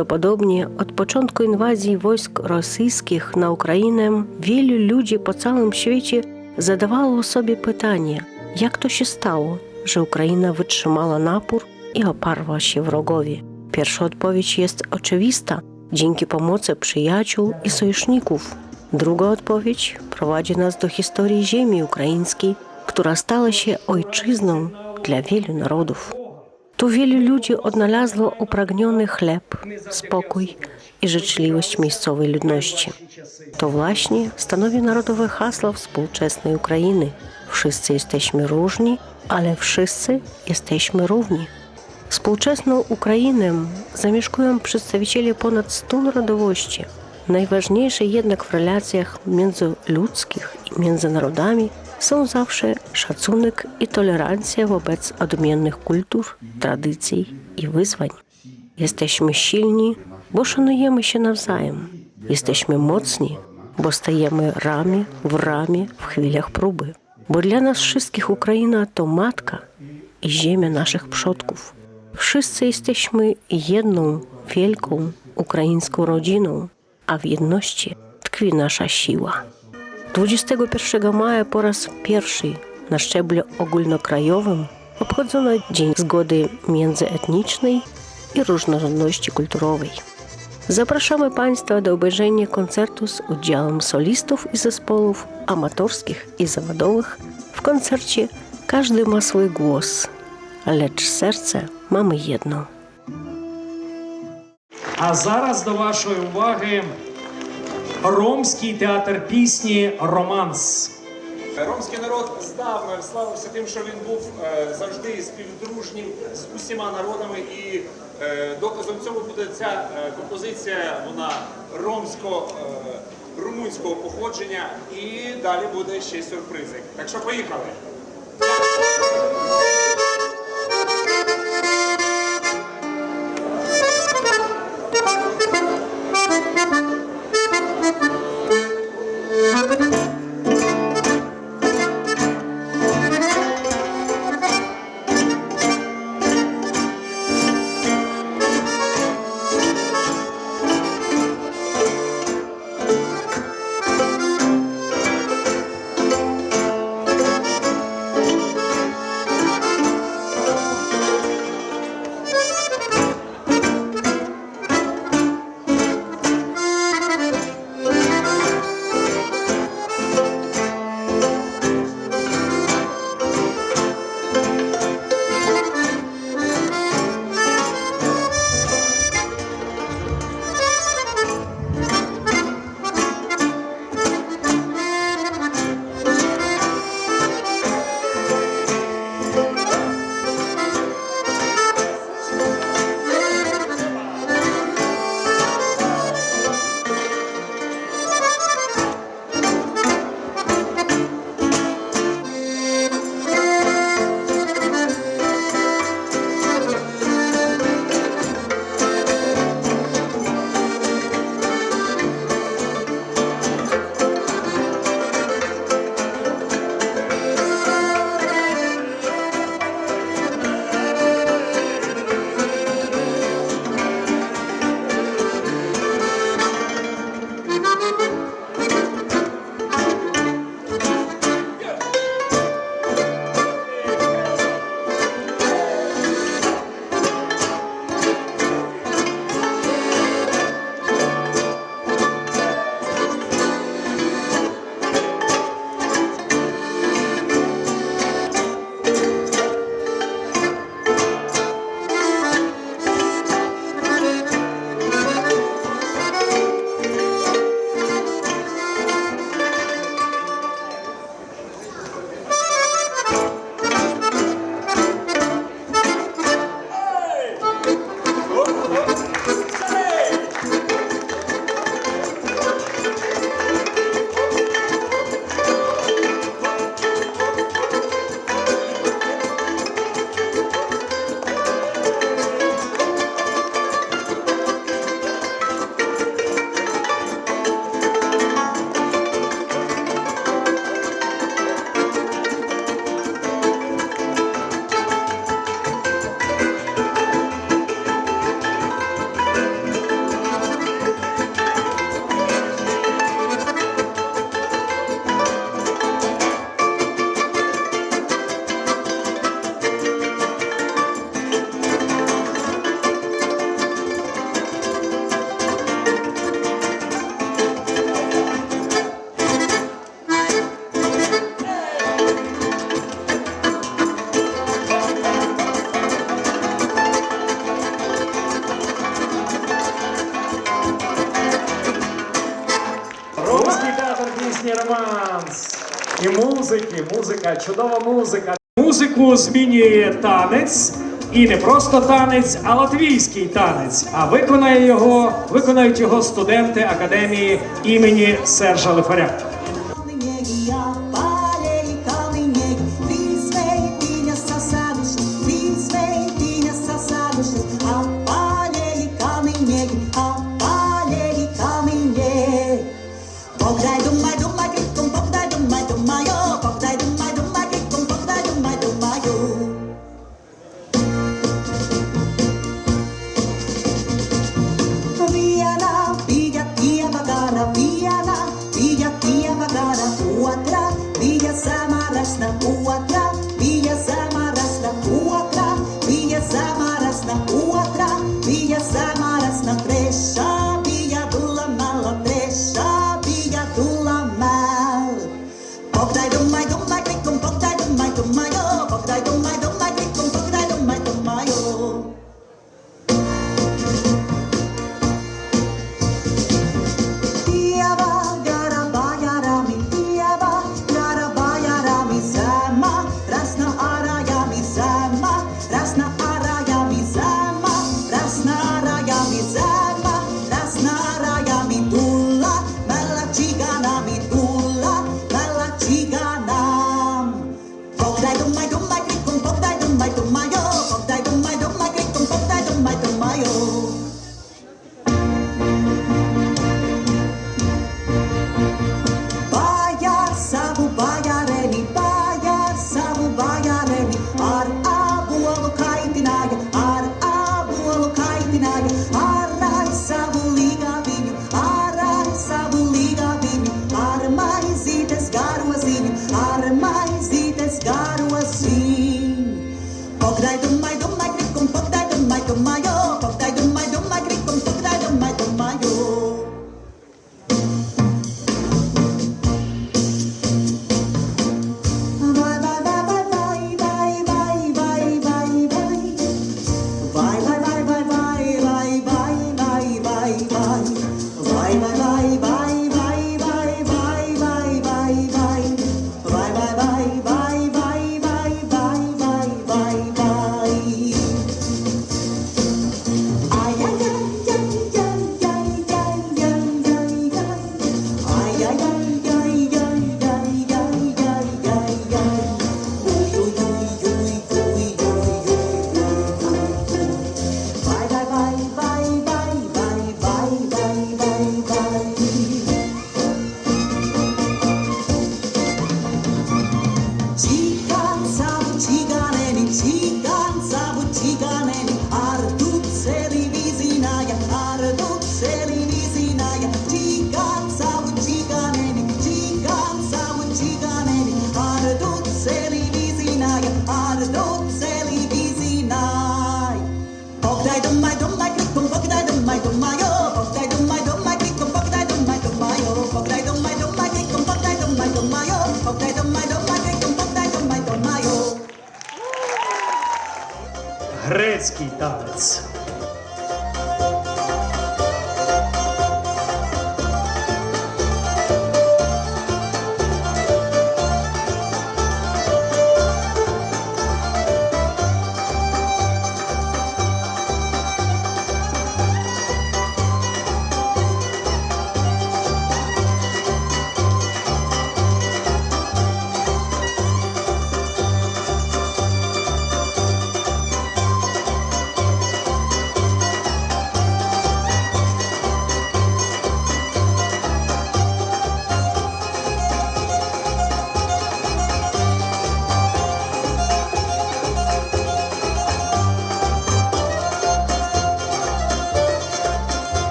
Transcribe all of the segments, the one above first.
Najprawdopodobniej od początku inwazji wojsk rosyjskich na Ukrainę wielu ludzi po całym świecie zadawało sobie pytanie, jak to się stało, że Ukraina wytrzymała napór i oparła się wrogowi. Pierwsza odpowiedź jest oczywista dzięki pomocy przyjaciół i sojuszników. Druga odpowiedź prowadzi nas do historii ziemi ukraińskiej, która stała się ojczyzną dla wielu narodów. Tu wielu ludzi odnalazło upragniony chleb, spokój i życzliwość miejscowej ludności. To właśnie stanowi narodowe hasło współczesnej Ukrainy. Wszyscy jesteśmy różni, ale wszyscy jesteśmy równi. Współczesną Ukrainę zamieszkują przedstawiciele ponad 100 narodowości. Najważniejsze jednak w relacjach międzyludzkich i między narodami są zawsze szacunek i tolerancja wobec odmiennych kultur, tradycji i wyzwań. Jesteśmy silni, bo szanujemy się nawzajem. Jesteśmy mocni, bo stajemy ramię w ramię w chwilach próby. Bo dla nas wszystkich Ukraina to matka i ziemia naszych przodków. Wszyscy jesteśmy jedną wielką ukraińską rodziną, a w jedności tkwi nasza siła. 21 maja po raz pierwszy na szczeblu ogólnokrajowym obchodzono Dzień Zgody Międzyetnicznej i Różnorodności Kulturowej. Zapraszamy Państwa do obejrzenia koncertu z udziałem solistów i zespołów amatorskich i zawodowych. W koncercie każdy ma swój głos, lecz serce mamy jedno. A zaraz do Waszej uwagi Ромський театр пісні Романс. Е, Ромський народ здавна е, славився тим, що він був е, завжди співдружнім з усіма народами, і доказом цього буде ця композиція. Вона ромсько-румунського походження, і далі буде ще сюрпризи. Так що поїхали. Thank you. Ha ha ha! перформанс і музики, музика, чудова музика. Музику змінює танець, і не просто танець, а латвійський танець. А виконає його, виконають його студенти академії імені Сержа Лефаря. грецький танець.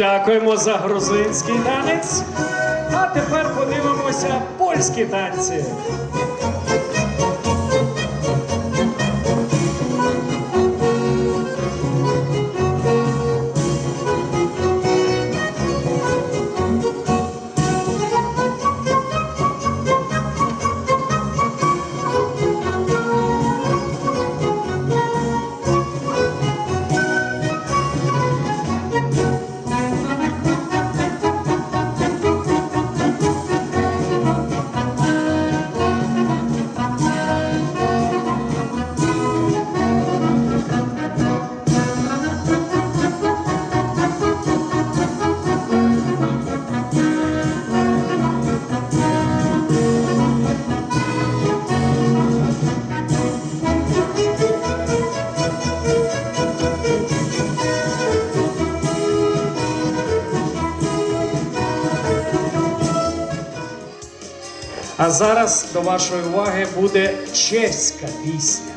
Дякуємо за грузинський танець. А тепер подивимося польські танці. А зараз до вашої уваги буде чеська пісня.